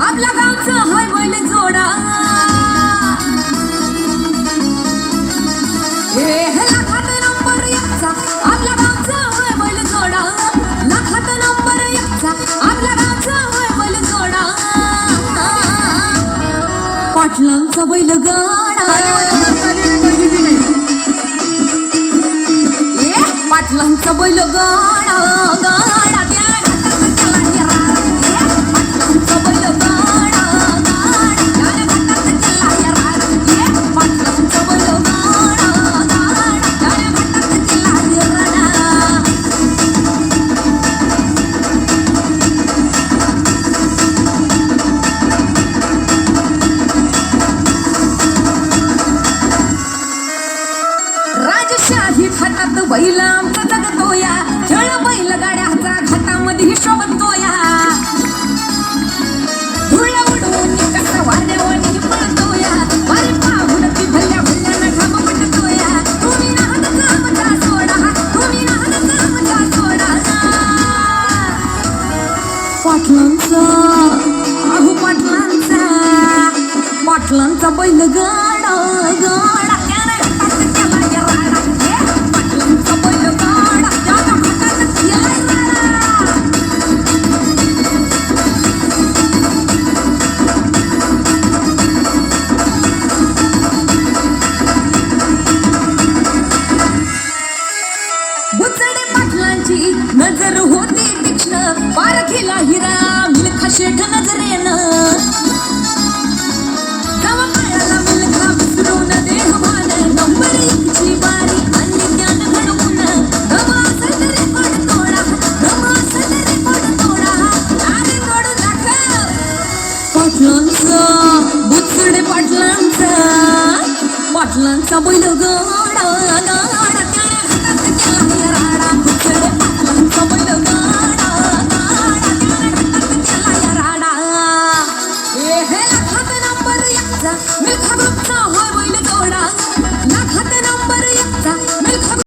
आपला गावचा हाय बैल जोडा. पाटलांचा बैल गाडा. पाटलांचा बैल गाडा गाडा. पहिला आमचा जगतो या खेळ बैल गाड्याचा घाटामध्ये शोभतोया धुळ उडवून कसा वाऱ्यावानी पळतोया. वारे पाहून ती भल्या भल्यानं घाम पटतोया. तुम्ही नाहत सोडा. तुम्ही सोडा. पाटलांचा आहू पाटलांचा. पाटलांचा बैल कृष्ण पार केला हिरा मिलखा शेठ नजरेन. तवा काळाला मुलगा विसरून नंबर एकची बारी ज्ञान घडवून. रेकॉर्ड तोडा रेकॉर्ड तोडा पाटलांचा बुचडे पाटलांचा पाटलांचा बैल गा. Mama.